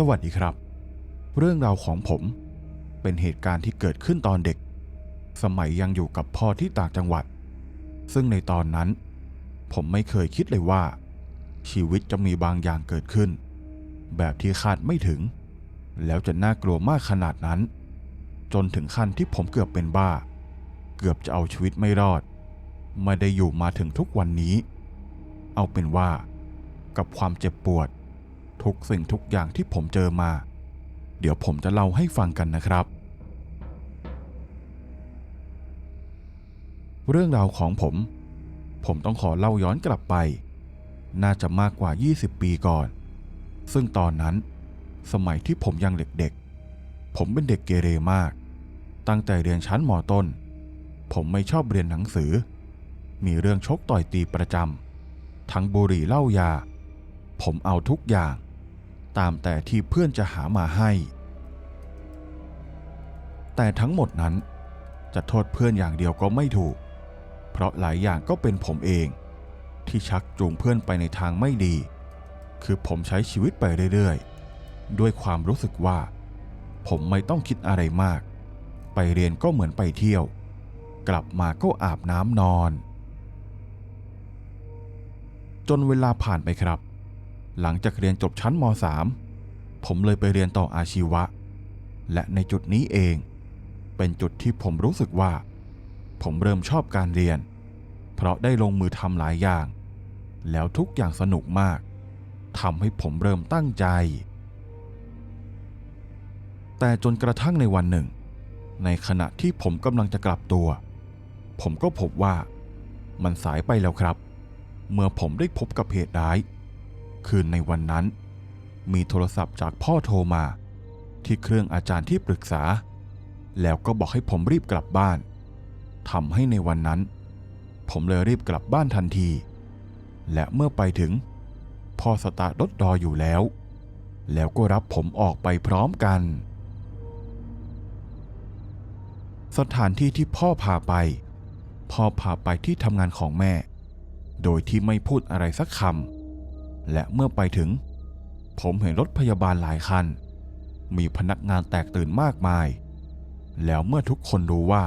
สวัสดีครับ เรื่องราวของผมเป็นเหตุการณ์ที่เกิดขึ้นตอนเด็ก สมัยยังอยู่กับพ่อที่ต่างจังหวัด ซึ่งในตอนนั้น ผมไม่เคยคิดเลยว่า ชีวิตจะมีบางอย่างเกิดขึ้น แบบที่คาดไม่ถึง แล้วจะน่ากลัวมากขนาดนั้น จนถึงขั้นที่ผมเกือบเป็นบ้า เกือบจะเอาชีวิตไม่รอด ไม่ได้อยู่มาถึงทุกวันนี้ เอาเป็นว่า กับความเจ็บปวด ทุกสิ่งทุกอย่างที่ผมเจอมา เดี๋ยวผมจะเล่าให้ฟังกันนะครับ เรื่องราวของผม ผมต้องขอเล่าย้อนกลับไป น่าจะมากกว่า 20 ปีก่อน ซึ่งตอนนั้น สมัยที่ผมยังเด็กๆ ผมเป็นเด็กเกเรมาก ตั้งแต่เรียนชั้นมต้น ผมไม่ชอบเรียนหนังสือ มีเรื่องชกต่อยตีประจำทั้งบุหรี่เหล้ายา ผมเอาทุกอย่าง ตามแต่ที่เพื่อนจะหามาให้ แต่ทั้งหมดนั้นจะโทษเพื่อนอย่างเดียวก็ไม่ถูก เพราะหลายอย่างก็เป็นผมเอง ที่ชักจูงเพื่อนไปในทางไม่ดี คือผมใช้ชีวิตไปเรื่อยๆ ด้วยความรู้สึกว่า ผมไม่ต้องคิดอะไรมาก ไปเรียนก็เหมือนไปเที่ยว กลับมาก็อาบน้ำนอน จนเวลาผ่านไปครับ หลังจากเรียนจบชั้นม .3 ผมเลยไปเรียนต่ออาชีวะ และในจุดนี้เอง เป็นจุดที่ผมรู้สึกว่า ผมเริ่มชอบการเรียน เพราะได้ลงมือทำหลายอย่าง แล้วทุกอย่างสนุกมากทำให้ผมเริ่มตั้งใจ แต่จนกระทั่งในวันหนึ่ง ในขณะที่ผมกำลังจะกลับตัว ผมก็พบว่ามันสายไปแล้วครับ เมื่อผมได้พบกับเหตุร้าย คืนในวันนั้น มีโทรศัพท์จากพ่อโทรมา ที่เครื่องอาจารย์ที่ปรึกษา แล้วก็บอกให้ผมรีบกลับบ้านทำให้ในวันนั้น ผมเลยรีบกลับบ้านทันที และเมื่อไปถึง พ่อสตาร์รถรออยู่แล้ว แล้วก็รับผมออกไปพร้อมกัน สถานที่ที่พ่อพาไป พ่อพาไปที่ทำงานของแม่ โดยที่ไม่พูดอะไรสักคำ และเมื่อไปถึง ผมเห็นรถพยาบาลหลายคัน มีพนักงานแตกตื่นมากมาย แล้วเมื่อทุกคนรู้ว่า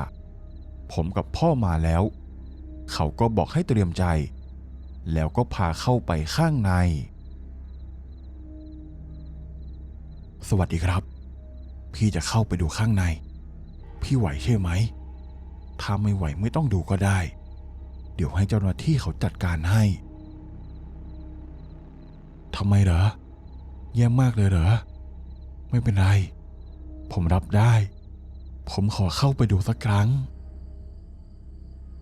ผมกับพ่อมาแล้ว เขาก็บอกให้เตรียมใจ แล้วก็พาเข้าไปข้างใน สวัสดีครับ พี่จะเข้าไปดูข้างใน พี่ไหวใช่ไหม ถ้าไม่ไหวไม่ต้องดูก็ได้ เดี๋ยวให้เจ้าหน้าที่เขาจัดการให้ ทำไมเหรอ แย่มากเลยเหรอ ไม่เป็นไร ผมรับได้ ผมขอเข้าไปดูสักครั้ง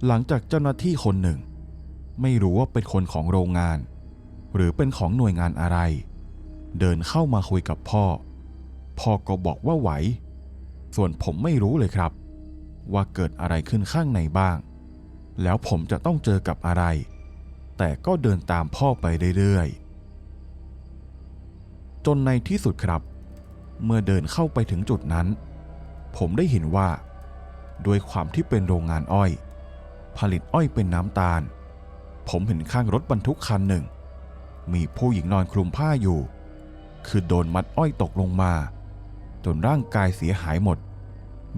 หลังจากเจ้าหน้าที่คนหนึ่ง ไม่รู้ว่าเป็นคนของโรงงาน หรือเป็นของหน่วยงานอะไร เดินเข้ามาคุยกับพ่อ พ่อก็บอกว่าไหว ส่วนผมไม่รู้เลยครับ ว่าเกิดอะไรขึ้นข้างในบ้าง แล้วผมจะต้องเจอกับอะไร แต่ก็เดินตามพ่อไปเรื่อยๆ จนในที่สุดครับ เมื่อเดินเข้าไปถึงจุดนั้น ผมได้เห็นว่า ด้วยความที่เป็นโรงงานอ้อย ผลิตอ้อยเป็นน้ำตาล ผมเห็นข้างรถบรรทุกคันหนึ่ง มีผู้หญิงนอนคลุมผ้าอยู่ คือโดนมัดอ้อยตกลงมา จนร่างกายเสียหายหมด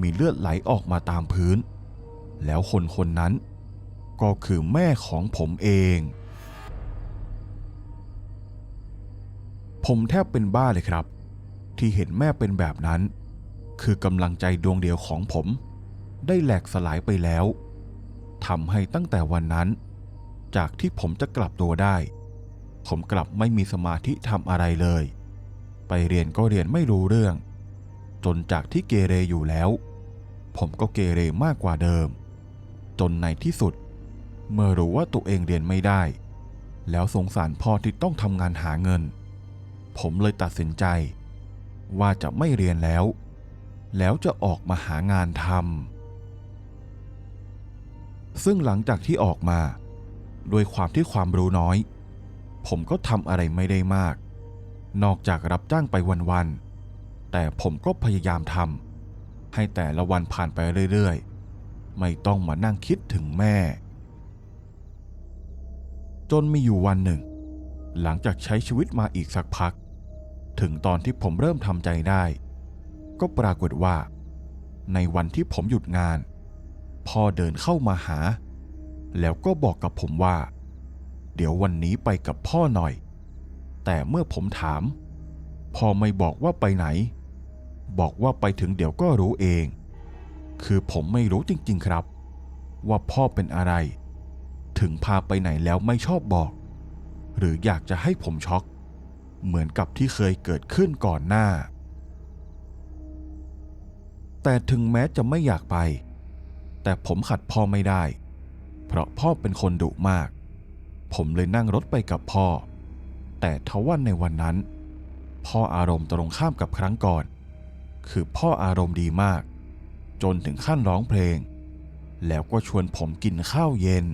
มีเลือดไหลออกมาตามพื้น แล้วคนคนนั้นก็คือแม่ของผมเอง ผมแทบเป็นบ้าเลยครับ ที่เห็นแม่เป็นแบบนั้น คือกำลังใจดวงเดียวของผม ได้แหลกสลายไปแล้วทำให้ตั้งแต่วันนั้น จากที่ผมจะกลับตัวได้ ผมกลับไม่มีสมาธิทำอะไรเลย ไปเรียนก็เรียนไม่รู้เรื่อง จนจากที่เกเรอยู่แล้ว ผมก็เกเรมากกว่าเดิม จนในที่สุด เมื่อรู้ว่าตัวเองเรียนไม่ได้ แล้วสงสารพ่อที่ต้องทำงานหาเงิน ผมเลยตัดสินใจ ว่าจะไม่เรียนแล้ว แล้วจะออกมาหางานทำซึ่งหลังจากที่ออกมาด้วยความที่ความรู้น้อย ผมก็ทำอะไรไม่ได้มาก นอกจากรับจ้างไปวันๆแต่ผมก็พยายามทำให้แต่ละวันผ่านไปเรื่อยๆ ไม่ต้องมานั่งคิดถึงแม่ จนมีอยู่วันหนึ่ง หลังจากใช้ชีวิตมาอีกสักพัก ถึงตอนที่ผมเริ่มทำใจได้ ก็ปรากฏว่า ในวันที่ผมหยุดงาน พ่อเดินเข้ามาหา แล้วก็บอกกับผมว่า เดี๋ยววันนี้ไปกับพ่อหน่อย แต่เมื่อผมถาม พ่อไม่บอกว่าไปไหน บอกว่าไปถึงเดี๋ยวก็รู้เอง คือผมไม่รู้จริง ๆครับ ว่าพ่อเป็นอะไร ถึงพาไปไหนแล้วไม่ชอบบอก หรืออยากจะให้ผมช็อก เหมือนกับที่เคยเกิดขึ้นก่อนหน้า แต่ถึงแม้จะไม่อยากไป แต่ผมขัดพ่อไม่ได้ เพราะพ่อเป็นคนดุมาก ผมเลยนั่งรถไปกับพ่อ แต่ทว่าในวันนั้น พ่ออารมณ์ตรงข้ามกับครั้งก่อน คือพ่ออารมณ์ดีมาก จนถึงขั้นร้องเพลง แล้วก็ชวนผมกินข้าวเย็น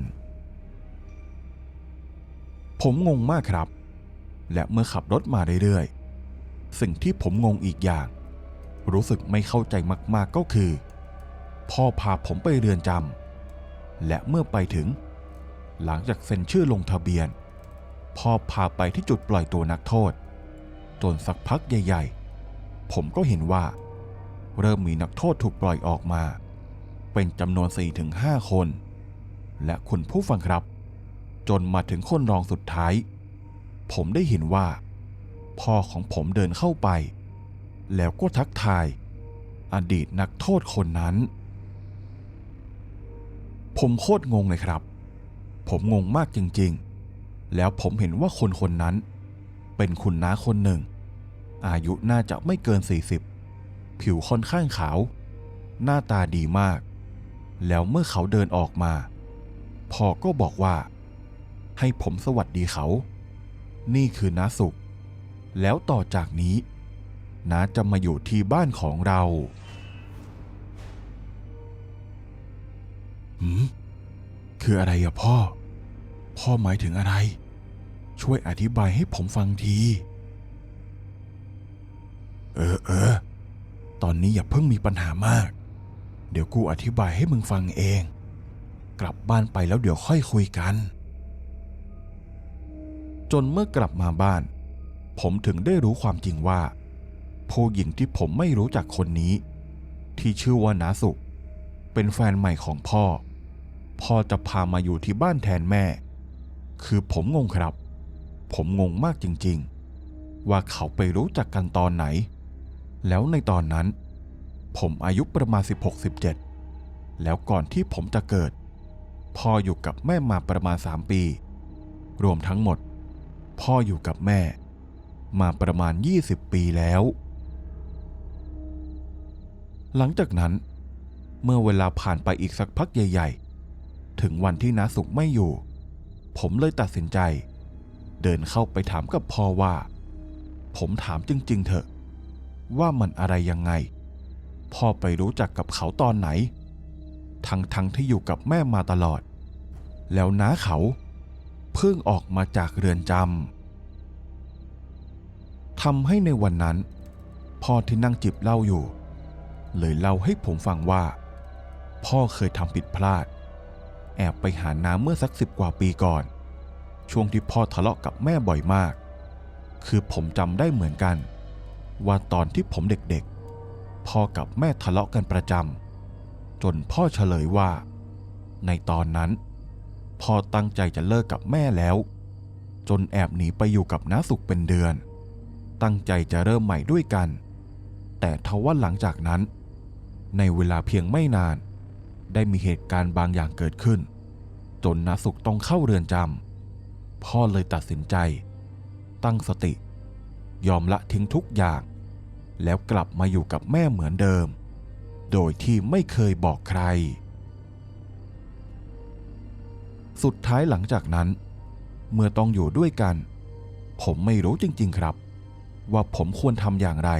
ผมงงมากครับ และเมื่อขับรถมาเรื่อยๆ สิ่งที่ผมงงอีกอย่าง รู้สึกไม่เข้าใจมากๆก็คือ พ่อพาผมไปเรือนจำและเมื่อไปถึง หลังจากเซ็นชื่อลงทะเบียน พ่อพาไปที่จุดปล่อยตัวนักโทษ จนสักพักใหญ่ ๆ ผมก็เห็นว่า เริ่มมีนักโทษถูกปล่อยออกมา เป็นจำนวน 4-5 คน และคุณผู้ฟังครับ จนมาถึงคนรองสุดท้าย ผมได้เห็นว่า พ่อของผมเดินเข้าไป แล้วก็ทักทาย อดีตนักโทษคนนั้น ผมโคตรงงเลยครับ ผมงงมากจริงๆ แล้วผมเห็นว่าคนคนนั้น เป็นคุณน้าคนหนึ่ง อายุน่าจะไม่เกิน 40 ผิวค่อนข้างขาว หน้าตาดีมาก แล้วเมื่อเขาเดินออกมา พ่อก็บอกว่า ให้ผมสวัสดีเขา นี่คือน้าสุข แล้วต่อจากนี้น้าจะมาอยู่ที่บ้านของเราหืมคืออะไรอะพ่อ พ่อหมายถึงอะไร ช่วยอธิบายให้ผมฟังที เออเออ ตอนนี้อย่าเพิ่งมีปัญหามาก เดี๋ยวกูอธิบายให้มึงฟังเอง กลับบ้านไปแล้วเดี๋ยวค่อยคุยกัน จนเมื่อกลับมาบ้าน ผมถึงได้รู้ความจริงว่า ผู้หญิงที่ผมไม่รู้จักคนนี้ ที่ชื่อว่านาสุ เป็นแฟนใหม่ของพ่อ พ่อจะพามาอยู่ที่บ้านแทนแม่ คือผมงงครับ ผมงงมากจริง ๆ ว่าเขาไปรู้จักกันตอนไหน แล้วในตอนนั้น ผมอายุประมาณ 16-17 แล้วก่อนที่ผมจะเกิดพ่ออยู่กับแม่มาประมาณ 3 ปี รวมทั้งหมด พ่ออยู่กับแม่ มาประมาณ 20 ปีแล้ว หลังจากนั้น เมื่อเวลาผ่านไปอีกสักพักใหญ่ ๆ ถึงวันที่น้าสุขไม่อยู่ ผมเลยตัดสินใจ เดินเข้าไปถามกับพ่อว่า ผมถามจริง ๆ เถอะ ว่ามันอะไรยังไง พ่อไปรู้จักกับเขาตอนไหน ทั้งทั้งที่อยู่กับแม่มาตลอด แล้วน้าเขา เพิ่งออกมาจากเรือนจำทำให้ในวันนั้นพ่อที่นั่งจิบเหล้าอยู่ เลยเล่าให้ผมฟังว่า พ่อเคยทำผิดพลาด แอบไปหาน้ำเมื่อสักสิบกว่าปีก่อน ช่วงที่พ่อทะเลาะกับแม่บ่อยมาก คือผมจำได้เหมือนกัน ว่าตอนที่ผมเด็กๆ พ่อกับแม่ทะเลาะกันประจำจนพ่อเฉลยว่า ในตอนนั้น พ่อตั้งใจจะเลิกกับแม่แล้ว จนแอบหนีไปอยู่กับน้าสุขเป็นเดือน ตั้งใจจะเริ่มใหม่ด้วยกัน แต่ทว่าหลังจากนั้น ในเวลาเพียงไม่นาน ได้มีเหตุการณ์บางอย่างเกิดขึ้น จนน้าสุขต้องเข้าเรือนจำพ่อเลยตัดสินใจ ตั้งสติ ยอมละทิ้งทุกอย่าง แล้วกลับมาอยู่กับแม่เหมือนเดิม โดยที่ไม่เคยบอกใคร สุดท้ายหลังจากนั้น เมื่อต้องอยู่ด้วยกัน ผมไม่รู้จริง ๆ ครับ ว่าผมควรทำอย่างไร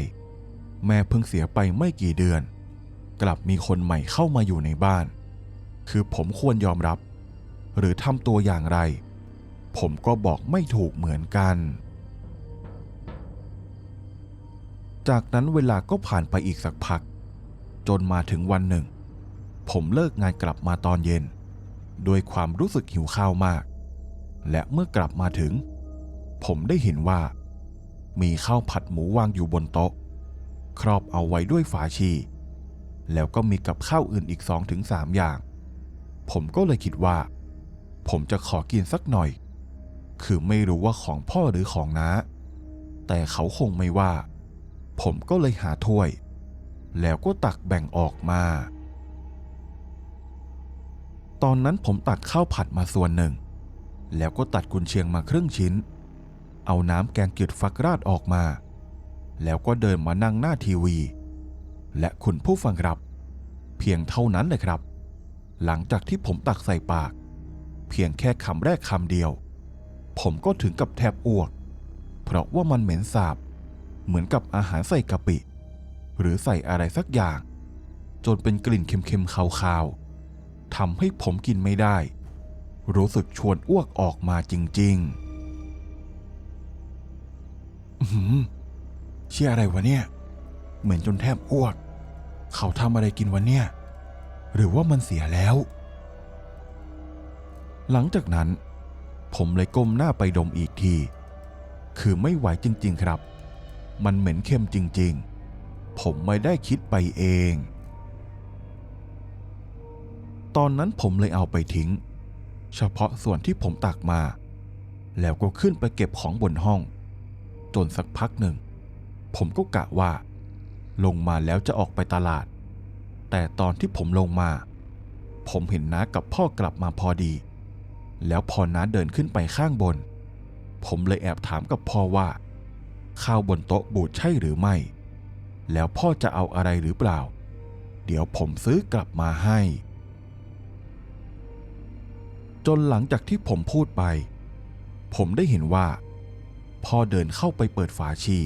แม่เพิ่งเสียไปไม่กี่เดือน กลับมีคนใหม่เข้ามาอยู่ในบ้าน คือผมควรยอมรับ หรือทำตัวอย่างไร ผมก็บอกไม่ถูกเหมือนกัน จากนั้นเวลาก็ผ่านไปอีกสักพัก จนมาถึงวันหนึ่ง ผมเลิกงานกลับมาตอนเย็น ด้วยความรู้สึกหิวข้าวมาก และเมื่อกลับมาถึง ผมได้เห็นว่า มีข้าวผัดหมูวางอยู่บนโต๊ะ ครอบเอาไว้ด้วยฝาชี แล้วก็มีกับข้าวอื่นอีกสองถึงสามอย่าง ผมก็เลยคิดว่า ผมจะขอกินสักหน่อย คือไม่รู้ว่าของพ่อหรือของน้า แต่เขาคงไม่ว่า ผมก็เลยหาถ้วย แล้วก็ตักแบ่งออกมา ตอนนั้นผมตัดข้าวผัดมาส่วนหนึ่ง แล้วก็ตัดกุนเชียงมาครึ่งชิ้น เอาน้ำแกงเกียดฟักราดออกมา แล้วก็เดินมานั่งหน้าทีวี และคุณผู้ฟังครับ เพียงเท่านั้นเลยครับ หลังจากที่ผมตักใส่ปาก เพียงแค่คำแรกคำเดียว ผมก็ถึงกับแทบอ้วก เพราะว่ามันเหม็นสาบ เหมือนกับอาหารใส่กะปิ หรือใส่อะไรสักอย่าง จนเป็นกลิ่นเค็มๆคาวๆ ทำให้ผมกินไม่ได้ รู้สึกชวนอ้วกออกมาจริงๆอื้อหือเชี่ยอะไรวะเนี่ย เหมือนจนแทบอ้วก เขาทำอะไรกินวะเนี่ย หรือว่ามันเสียแล้ว หลังจากนั้น ผมเลยก้มหน้าไปดมอีกที คือไม่ไหวจริง ๆ ครับ มันเหม็นเค็มจริง ๆ ผมไม่ได้คิดไปเอง ตอนนั้นผมเลยเอาไปทิ้ง เฉพาะส่วนที่ผมตักมา แล้วก็ขึ้นไปเก็บของบนห้อง จนสักพักหนึ่ง ผมก็กะว่า ลงมาแล้วจะออกไปตลาด แต่ตอนที่ผมลงมา ผมเห็นน้ากับพ่อกลับมาพอดี แล้วพอน้าเดินขึ้นไปข้างบน ผมเลยแอบถามกับพ่อว่า ข้าวบนโต๊ะบูดใช่หรือไม่ แล้วพ่อจะเอาอะไรหรือเปล่า เดี๋ยวผมซื้อกลับมาให้ จนหลังจากที่ผมพูดไป ผมได้เห็นว่า พ่อเดินเข้าไปเปิดฝาชี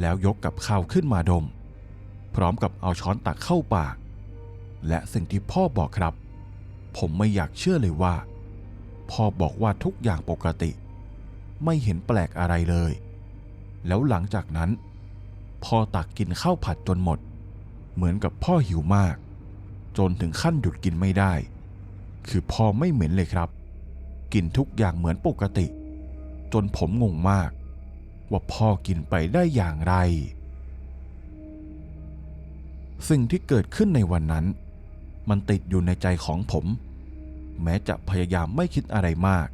แล้วยกกับข้าวขึ้นมาดม พร้อมกับเอาช้อนตักเข้าปาก และสิ่งที่พ่อบอกครับ ผมไม่อยากเชื่อเลยว่า พ่อบอกว่าทุกอย่างปกติ ไม่เห็นแปลกอะไรเลย แล้วหลังจากนั้น พ่อตักกินข้าวผัดจนหมด เหมือนกับพ่อหิวมาก จนถึงขั้นหยุดกินไม่ได้ คือพ่อไม่เหม็นเลยครับ กินทุกอย่างเหมือนปกติ จนผมงงมาก ว่าพ่อกินไปได้อย่างไร สิ่งที่เกิดขึ้นในวันนั้น มันติดอยู่ในใจของผม แม้จะพยายามไม่คิดอะไรมาก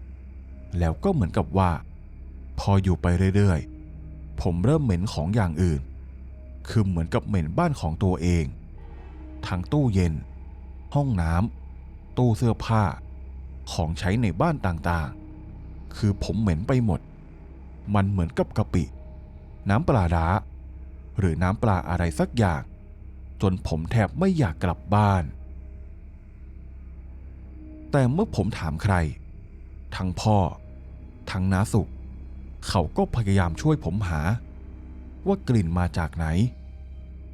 แล้วก็เหมือนกับว่า พออยู่ไปเรื่อยๆ ผมเริ่มเหม็นของอย่างอื่น คือเหมือนกับเหม็นบ้านของตัวเองทั้งตู้เย็น ห้องน้ำ ตู้เสื้อผ้า ของใช้ในบ้านต่างๆ คือผมเหม็นไปหมด มันเหมือนกับกะปิ น้ำปลาดาหรือน้ำปลาอะไรสักอย่าง จนผมแทบไม่อยากกลับบ้าน แต่เมื่อผมถามใคร ทั้งพ่อ ทั้งน้าสุข เขาก็พยายามช่วยผมหา ว่ากลิ่นมาจากไหน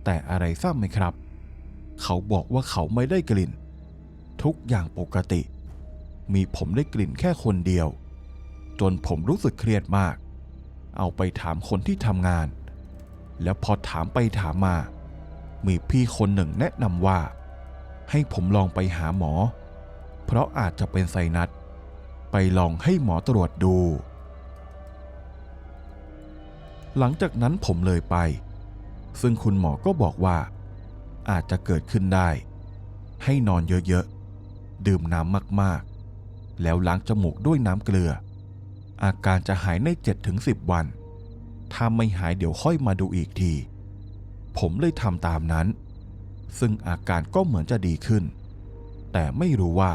แต่อะไรทราบไหมครับ เขาบอกว่าเขาไม่ได้กลิ่น ทุกอย่างปกติ มีผมได้กลิ่นแค่คนเดียว จนผมรู้สึกเครียดมาก เอาไปถามคนที่ทำงาน แล้วพอถามไปถามมา มีพี่คนหนึ่งแนะนำว่า ให้ผมลองไปหาหมอ เพราะอาจจะเป็นไซนัส ไปลองให้หมอตรวจดู หลังจากนั้นผมเลยไป ซึ่งคุณหมอก็บอกว่า อาจจะเกิดขึ้นได้ ให้นอนเยอะๆ ดื่มน้ำมากๆ แล้วล้างจมูกด้วยน้ำเกลือ อาการจะหายใน 7-10 วัน ถ้าไม่หายเดี๋ยวค่อยมาดูอีกที ผมเลยทำตามนั้น ซึ่งอาการก็เหมือนจะดีขึ้น แต่ไม่รู้ว่า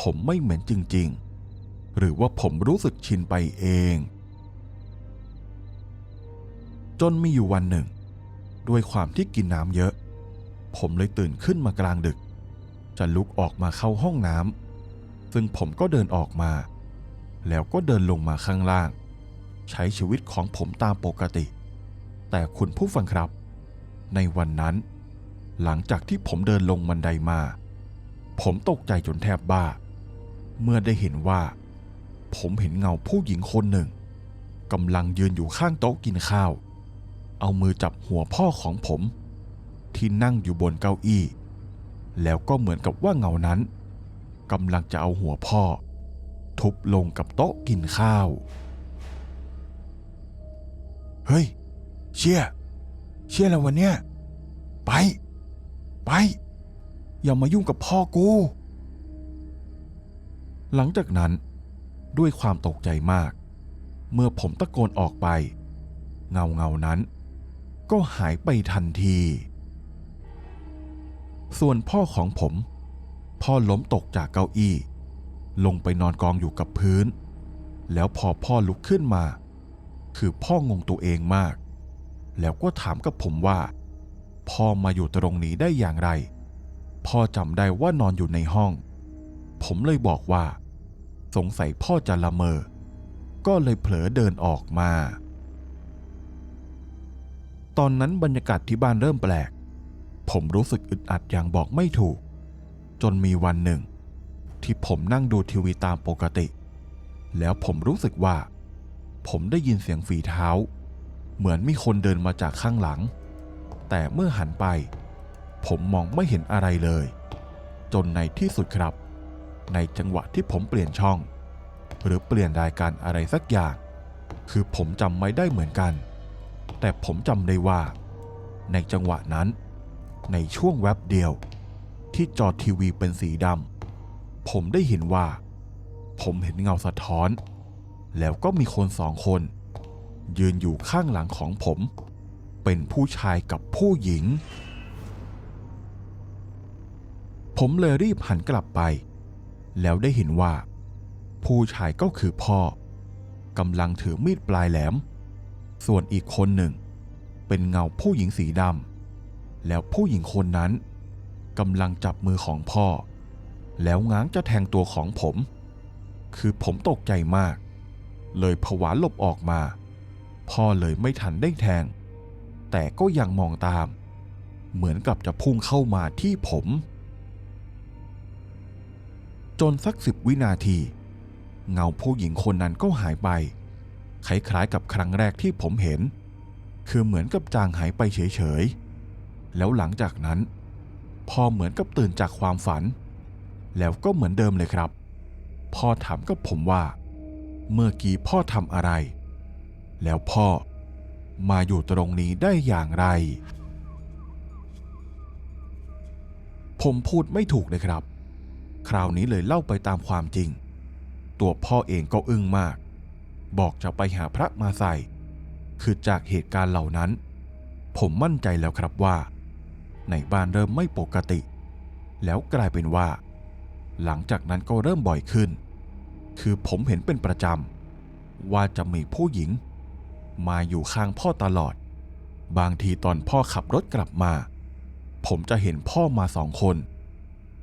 ผมไม่เหม็นจริง ๆ หรือว่าผมรู้สึกชินไปเอง จนมีอยู่วันหนึ่ง ด้วยความที่กินน้ำเยอะ ผมเลยตื่นขึ้นมากลางดึก จะลุกออกมาเข้าห้องน้ำซึ่งผมก็เดินออกมา แล้วก็เดินลงมาข้างล่าง ใช้ชีวิตของผมตามปกติ แต่คุณผู้ฟังครับ ในวันนั้น หลังจากที่ผมเดินลงบันไดมา ผมตกใจจนแทบบ้า เมื่อได้เห็นว่า ผมเห็นเงาผู้หญิงคนหนึ่งกำลังยืนอยู่ข้างโต๊ะกินข้าว เอามือจับหัวพ่อของผม ที่นั่งอยู่บนเก้าอี้ แล้วก็เหมือนกับว่าเงานั้นกำลังจะเอาหัวพ่อ ทุบลงกับโต๊ะกินข้าว เฮ้ย เชี่ย เชี่ยแล้ววันเนี้ยไป ไป อย่ามายุ่งกับพ่อกู หลังจากนั้นด้วยความตกใจมาก เมื่อผมตะโกนออกไป เงาเงานั้น ก็หายไปทันที ส่วนพ่อของผม พ่อล้มตกจากเก้าอี้ ลงไปนอนกองอยู่กับพื้น แล้วพอพ่อลุกขึ้นมา คือพ่องงตัวเองมาก แล้วก็ถามกับผมว่า พ่อมาอยู่ตรงนี้ได้อย่างไร พ่อจำได้ว่านอนอยู่ในห้อง ผมเลยบอกว่า สงสัยพ่อจะละเมอ ก็เลยเผลอเดินออกมา ตอนนั้นบรรยากาศที่บ้านเริ่มแปลก ผมรู้สึกอึดอัดอย่างบอกไม่ถูก จนมีวันหนึ่ง ที่ผมนั่งดูทีวีตามปกติ แล้วผมรู้สึกว่า ผมได้ยินเสียงฝีเท้า เหมือนมีคนเดินมาจากข้างหลัง แต่เมื่อหันไป ผมมองไม่เห็นอะไรเลย จนในที่สุดครับ ในจังหวะที่ผมเปลี่ยนช่อง หรือเปลี่ยนรายการอะไรสักอย่าง คือผมจำไม่ได้เหมือนกัน แต่ผมจำได้ว่า ในจังหวะนั้น ในช่วงแวบเดียว ที่จอทีวีเป็นสีดำผมได้เห็นว่า ผมเห็นเงาสะท้อน แล้วก็มีคนสองคน ยืนอยู่ข้างหลังของผม เป็นผู้ชายกับผู้หญิง ผมเลยรีบหันกลับไป แล้วได้เห็นว่า ผู้ชายก็คือพ่อกำลังถือมีดปลายแหลม ส่วนอีกคนหนึ่ง เป็นเงาผู้หญิงสีดำ แล้วผู้หญิงคนนั้นกำลังจับมือของพ่อ แล้วง้างจะแทงตัวของผม คือผมตกใจมาก เลยผวาหลบออกมา พ่อเลยไม่ทันได้แทง แต่ก็ยังมองตาม เหมือนกับจะพุ่งเข้ามาที่ผม จนสักสิบวินาที เงาผู้หญิงคนนั้นก็หายไป คล้ายๆกับครั้งแรกที่ผมเห็น คือเหมือนกับจางหายไปเฉยๆ แล้วหลังจากนั้นพ่อเหมือนกับตื่นจากความฝัน แล้วก็เหมือนเดิมเลยครับ พ่อถามกับผมว่า เมื่อกี้พ่อทำอะไร แล้วพ่อมาอยู่ตรงนี้ได้อย่างไร ผมพูดไม่ถูกเลยครับ คราวนี้เลยเล่าไปตามความจริง ตัวพ่อเองก็อึ้งมาก บอกจะไปหาพระมาใส่ คือจากเหตุการณ์เหล่านั้น ผมมั่นใจแล้วครับว่า ในบ้านเริ่มไม่ปกติ แล้วกลายเป็นว่า หลังจากนั้นก็เริ่มบ่อยขึ้น คือผมเห็นเป็นประจำ ว่าจะมีผู้หญิง มาอยู่ข้างพ่อตลอด บางทีตอนพ่อขับรถกลับมา ผมจะเห็นพ่อมาสองคน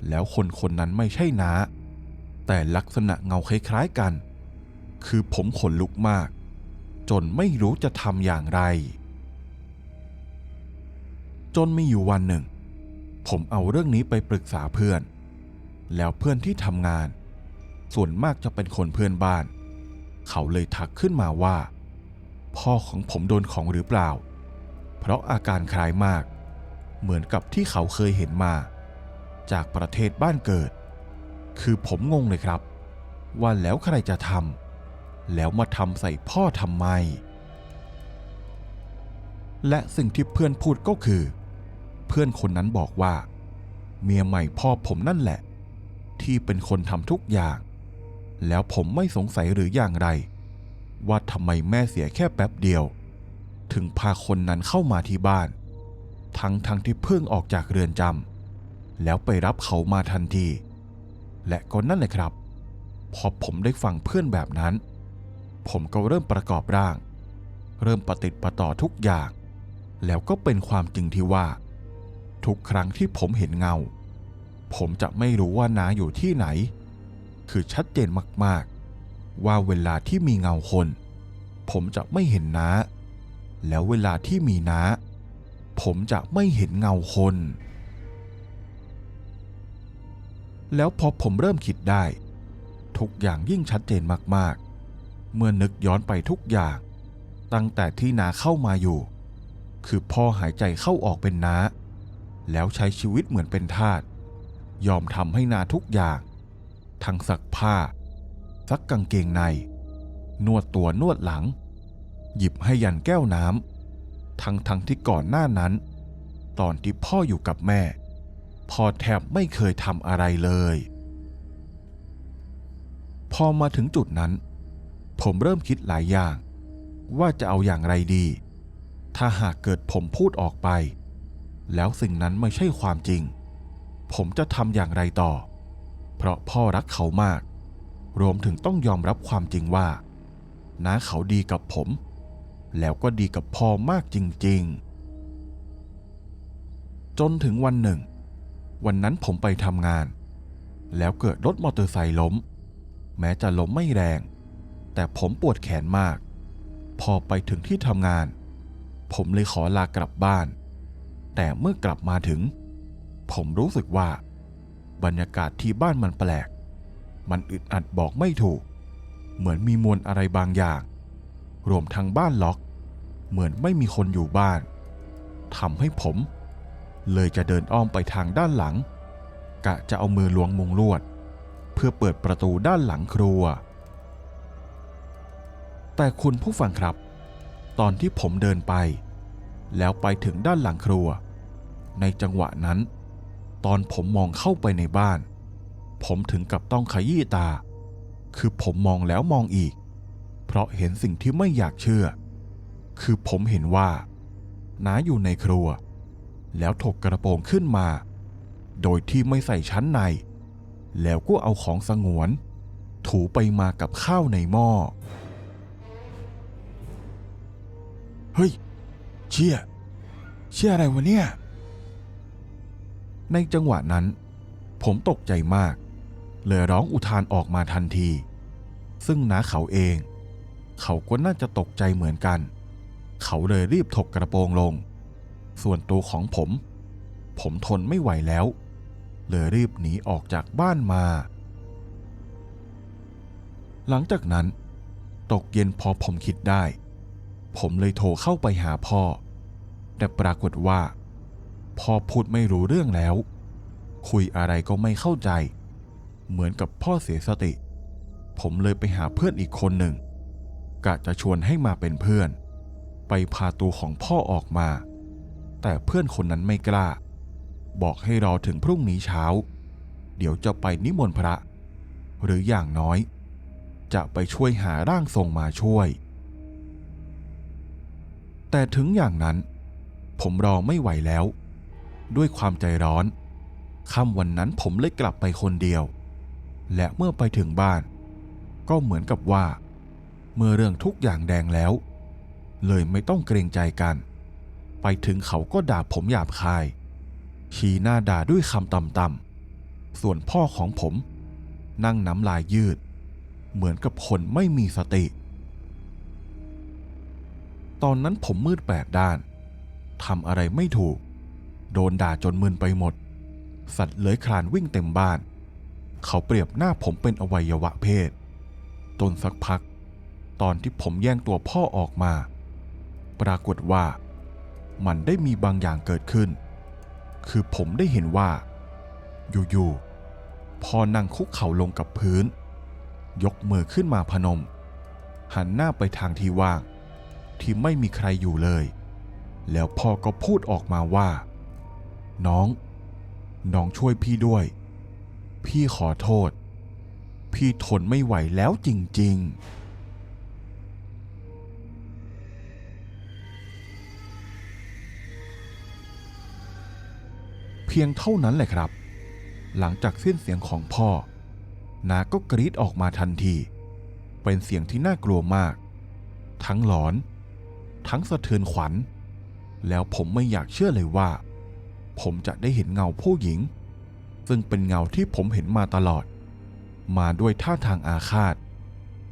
แล้วคนคนนั้นไม่ใช่น้า แต่ลักษณะเงาคล้ายๆกัน คือผมขนลุกมาก จนไม่รู้จะทำอย่างไร จนมีอยู่วันหนึ่ง ผมเอาเรื่องนี้ไปปรึกษาเพื่อน แล้วเพื่อนที่ทำงาน ส่วนมากจะเป็นคนเพื่อนบ้าน เขาเลยทักขึ้นมาว่า พ่อของผมโดนของหรือเปล่า เพราะอาการคล้ายมาก เหมือนกับที่เขาเคยเห็นมา จากประเทศบ้านเกิด คือผมงงเลยครับ ว่าแล้วใครจะทำแล้วมาทำใส่พ่อทำไมและสิ่งที่เพื่อนพูดก็คือ เพื่อนคนนั้นบอกว่า เมียใหม่พ่อผมนั่นแหละ ที่เป็นคนทำทุกอย่าง แล้วผมไม่สงสัยหรืออย่างไร ว่าทำไมแม่เสียแค่แป๊บเดียว ถึงพาคนนั้นเข้ามาที่บ้าน ทั้งทั้งที่เพิ่งออกจากเรือนจำแล้วไปรับเขามาทันที และก็นั่นแหละครับพอผมได้ฟังเพื่อนแบบนั้น ผมก็เริ่มประกอบร่าง เริ่มปฏิติดประต่อทุกอย่าง แล้วก็เป็นความจริงที่ว่า ทุกครั้งที่ผมเห็นเงา ผมจะไม่รู้ว่านาอยู่ที่ไหน คือชัดเจนมากๆ ว่าเวลาที่มีเงาคน ผมจะไม่เห็นนาแล้วเวลาที่มีนาผมจะไม่เห็นเงาคน แล้วพอผมเริ่มคิดได้ ทุกอย่างยิ่งชัดเจนมากๆ เมื่อนึกย้อนไปทุกอย่าง ตั้งแต่ที่นาเข้ามาอยู่ คือพ่อหายใจเข้าออกเป็นน้า แล้วใช้ชีวิตเหมือนเป็นทาส ยอมทำให้นาทุกอย่าง ทั้งซักผ้า ซักกางเกงใน นวดตัวนวดหลัง หยิบให้ยันแก้วน้ำ ทั้งทั้งที่ก่อนหน้านั้น ตอนที่พ่ออยู่กับแม่ พ่อแทบไม่เคยทำอะไรเลย พอมาถึงจุดนั้น ผมเริ่มคิดหลายอย่าง ว่าจะเอาอย่างไรดี ถ้าหากเกิดผมพูดออกไป แล้วสิ่งนั้นไม่ใช่ความจริง ผมจะทำอย่างไรต่อ เพราะพ่อรักเขามาก รวมถึงต้องยอมรับความจริงว่าน้าเขาดีกับผม แล้วก็ดีกับพ่อมากจริง ๆ จนถึงวันหนึ่ง วันนั้นผมไปทำงาน แล้วเกิดรถมอเตอร์ไซค์ล้ม แม้จะล้มไม่แรง แต่ผมปวดแขนมาก พอไปถึงที่ทำงาน ผมเลยขอลากลับบ้าน แต่เมื่อกลับมาถึง ผมรู้สึกว่า บรรยากาศที่บ้านมันแปลก มันอึดอัดบอกไม่ถูก เหมือนมีมวลอะไรบางอย่าง รวมทั้งบ้านล็อก เหมือนไม่มีคนอยู่บ้านทำให้ผม เลยจะเดินอ้อมไปทางด้านหลัง กะจะเอามือลวงมุงลวด เพื่อเปิดประตูด้านหลังครัว แต่คุณผู้ฟังครับ ตอนที่ผมเดินไป แล้วไปถึงด้านหลังครัว ในจังหวะนั้น ตอนผมมองเข้าไปในบ้าน ผมถึงกับต้องขยี้ตา คือผมมองแล้วมองอีก เพราะเห็นสิ่งที่ไม่อยากเชื่อ คือผมเห็นว่าน้าอยู่ในครัว แล้วถกกระโปรงขึ้นมา โดยที่ไม่ใส่ชั้นใน แล้วก็เอาของสงวน ถูไปมากับข้าวในหม้อเฮ้ย เชี่ย เชี่ยอะไรวะเนี่ย ในจังหวะนั้น ผมตกใจมาก เลยร้องอุทานออกมาทันที ซึ่งน้าเขาเอง เขาก็น่าจะตกใจเหมือนกัน เขาเลยรีบถกกระโปรงลง ส่วนตัวของผม ผมทนไม่ไหวแล้ว เลยรีบหนีออกจากบ้านมา หลังจากนั้น ตกเย็นพอผมคิดได้ ผมเลยโทรเข้าไปหาพ่อ แต่ปรากฏว่า พ่อพูดไม่รู้เรื่องแล้ว คุยอะไรก็ไม่เข้าใจ เหมือนกับพ่อเสียสติ ผมเลยไปหาเพื่อนอีกคนหนึ่งกะจะชวนให้มาเป็นเพื่อน ไปพาตัวของพ่อออกมา แต่เพื่อนคนนั้นไม่กล้า บอกให้รอถึงพรุ่งนี้เช้า เดี๋ยวจะไปนิมนต์พระ หรืออย่างน้อย จะไปช่วยหาร่างทรงมาช่วย แต่ถึงอย่างนั้น ผมรอไม่ไหวแล้ว ด้วยความใจร้อนค่ำวันนั้นผมเลยกลับไปคนเดียว และเมื่อไปถึงบ้าน ก็เหมือนกับว่า เมื่อเรื่องทุกอย่างแดงแล้ว เลยไม่ต้องเกรงใจกัน ไปถึงเขาก็ด่าผมหยาบคาย ชี้หน้าด่าด้วยคำต่ำๆส่วนพ่อของผม นั่งน้ำลายยืด เหมือนกับคนไม่มีสติ ตอนนั้นผมมืดแปดด้านทำอะไรไม่ถูก โดนด่าจนมึนไปหมด สัตว์เลื้อยคลานวิ่งเต็มบ้าน เขาเปรียบหน้าผมเป็นอวัยวะเพศจนสักพัก ตอนที่ผมแย่งตัวพ่อออกมา ปรากฏว่า มันได้มีบางอย่างเกิดขึ้น คือผมได้เห็นว่า อยู่ๆพ่อนั่งคุกเข่าลงกับพื้น ยกมือขึ้นมาพนม หันหน้าไปทางที่ว่าง ที่ไม่มีใครอยู่เลย แล้วพ่อก็พูดออกมาว่า น้อง น้องช่วยพี่ด้วย พี่ขอโทษ พี่ทนไม่ไหวแล้วจริงๆเพียงเท่านั้นแหละครับ หลังจากสิ้นเสียงของพ่อ นาก็กรีดออกมาทันที เป็นเสียงที่น่ากลัวมาก ทั้งหลอน ทั้งสะเทือนขวัญ แล้วผมไม่อยากเชื่อเลยว่า ผมจะได้เห็นเงาผู้หญิง ซึ่งเป็นเงาที่ผมเห็นมาตลอด มาด้วยท่าทางอาฆาต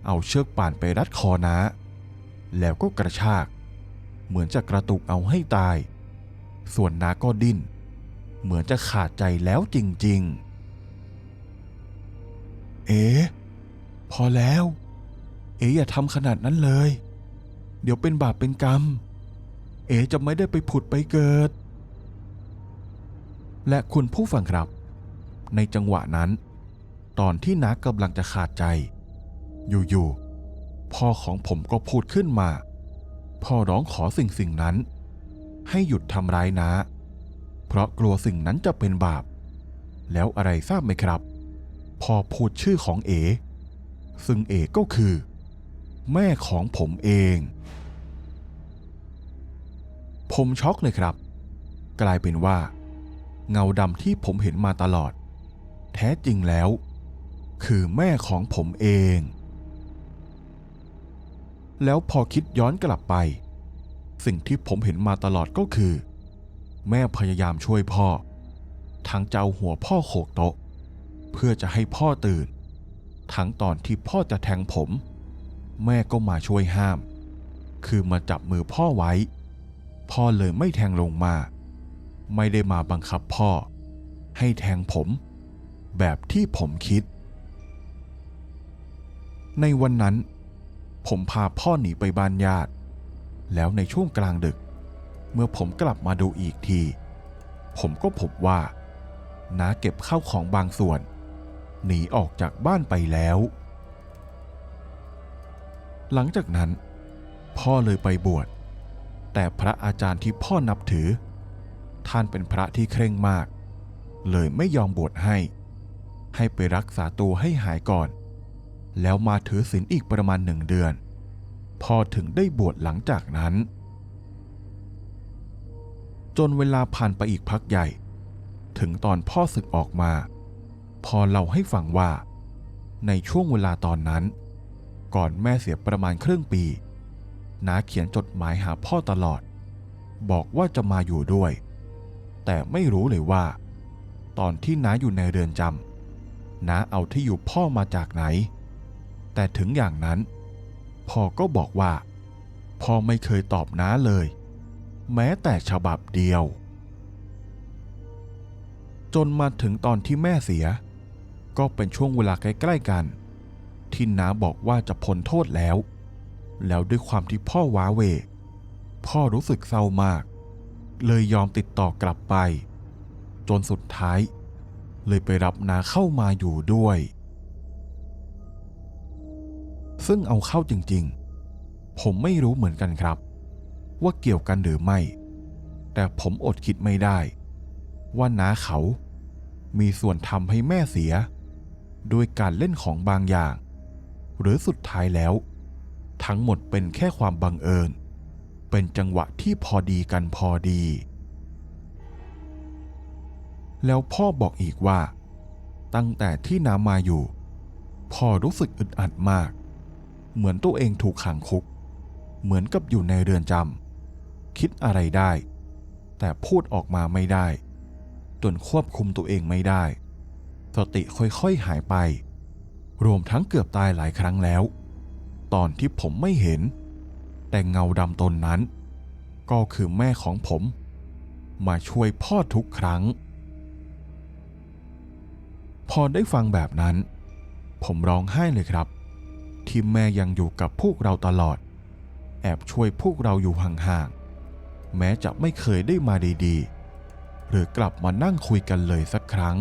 เอาเชือกป่านไปรัดคอน้า แล้วก็กระชาก เหมือนจะกระตุกเอาให้ตาย ส่วนน้าก็ดิ้น เหมือนจะขาดใจแล้วจริงๆ เอ๋พอแล้ว เอ๋อย่าทำขนาดนั้นเลย เดี๋ยวเป็นบาปเป็นกรรม เอ๋จะไม่ได้ไปผุดไปเกิด และคุณผู้ฟังครับ ในจังหวะนั้น ตอนที่น้ากำลังจะขาดใจ อยู่ๆพ่อของผมก็พูดขึ้นมาพ่อร้องขอสิ่งสิ่งนั้น ให้หยุดทำร้ายน้าเพราะกลัวสิ่งนั้นจะเป็นบาป แล้วอะไรทราบไหมครับ พอพูดชื่อของเอ ซึ่งเอก็คือ แม่ของผมเอง ผมช็อกเลยครับ กลายเป็นว่า เงาดำที่ผมเห็นมาตลอด แท้จริงแล้ว คือแม่ของผมเอง แล้วพอคิดย้อนกลับไป สิ่งที่ผมเห็นมาตลอดก็คือ แม่พยายามช่วยพ่อ ทั้งเจ้าหัวพ่อโขกโต๊ะ เพื่อจะให้พ่อตื่น ทั้งตอนที่พ่อจะแทงผม แม่ก็มาช่วยห้าม คือมาจับมือพ่อไว้ พ่อเลยไม่แทงลงมา ไม่ได้มาบังคับพ่อ ให้แทงผม แบบที่ผมคิด ในวันนั้น ผมพาพ่อหนีไปบ้านญาติ แล้วในช่วงกลางดึก เมื่อผมกลับมาดูอีกที ผมก็พบว่าน้าเก็บข้าวของบางส่วน หนีออกจากบ้านไปแล้ว หลังจากนั้น พ่อเลยไปบวชแต่พระอาจารย์ที่พ่อนับถือ ท่านเป็นพระที่เคร่งมาก เลยไม่ยอมบวชให้ ให้ไปรักษาตัวให้หายก่อน แล้วมาถือศีลอีกประมาณหนึ่งเดือน พอถึงได้บวชหลังจากนั้น จนเวลาผ่านไปอีกพักใหญ่ ถึงตอนพ่อศึกออกมา พอเล่าให้ฟังว่า ในช่วงเวลาตอนนั้น ก่อนแม่เสียประมาณครึ่งปีน้าเขียนจดหมายหาพ่อตลอด บอกว่าจะมาอยู่ด้วย แต่ไม่รู้เลยว่า ตอนที่น้าอยู่ในเรือนจำน้าเอาที่อยู่พ่อมาจากไหน แต่ถึงอย่างนั้น พ่อก็บอกว่า พ่อไม่เคยตอบน้าเลย แม้แต่ฉบับเดียว จนมาถึงตอนที่แม่เสีย ก็เป็นช่วงเวลาใกล้ๆกัน ที่น้าบอกว่าจะพ้นโทษแล้ว แล้วด้วยความที่พ่อว้าเว พ่อรู้สึกเศร้ามาก เลยยอมติดต่อกลับไป จนสุดท้าย เลยไปรับนาเข้ามาอยู่ด้วย ซึ่งเอาเข้าจริงๆ ผมไม่รู้เหมือนกันครับ ว่าเกี่ยวกันหรือไม่ แต่ผมอดคิดไม่ได้ ว่านาเขามีส่วนทำให้แม่เสียด้วยการเล่นของบางอย่าง หรือสุดท้ายแล้ว ทั้งหมดเป็นแค่ความบังเอิญ เป็นจังหวะที่พอดีกันพอดี แล้วพ่อบอกอีกว่า ตั้งแต่ที่น้ามาอยู่ พ่อรู้สึกอึดอัดมาก เหมือนตัวเองถูกขังคุก เหมือนกับอยู่ในเรือนจำคิดอะไรได้ แต่พูดออกมาไม่ได้จนควบคุมตัวเองไม่ได้ สติค่อยๆหายไป รวมทั้งเกือบตายหลายครั้งแล้ว ตอนที่ผมไม่เห็น แต่เงาดำตนนั้น ก็คือแม่ของผม มาช่วยพ่อทุกครั้ง พอได้ฟังแบบนั้น ผมร้องไห้เลยครับ ที่แม่ยังอยู่กับพวกเราตลอด แอบช่วยพวกเราอยู่ห่างๆแม้จะไม่เคยได้มาดีๆ หรือกลับมานั่งคุยกันเลยสักครั้ง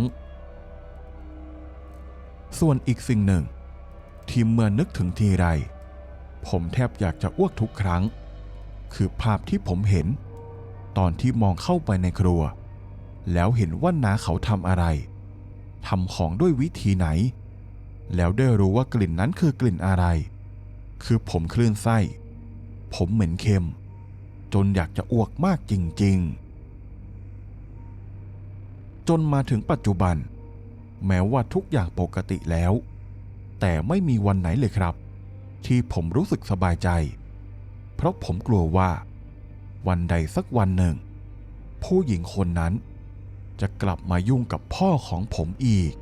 ส่วนอีกสิ่งหนึ่งที่เมื่อนึกถึงทีไร ผมแทบอยากจะอ้วกทุกครั้ง คือภาพที่ผมเห็น ตอนที่มองเข้าไปในครัว แล้วเห็นว่านาเขาทำอะไรทำของด้วยวิธีไหน แล้วได้รู้ว่ากลิ่นนั้นคือกลิ่นอะไร คือผมคลื่นไส้ ผมเหม็นเค็ม จนอยากจะอ้วกมากจริง ๆ จนมาถึงปัจจุบัน แม้ว่าทุกอย่างปกติแล้ว แต่ไม่มีวันไหนเลยครับ ที่ผมรู้สึกสบายใจ เพราะผมกลัวว่า วันใดสักวันหนึ่ง ผู้หญิงคนนั้นจะกลับมายุ่งกับพ่อของผมอีก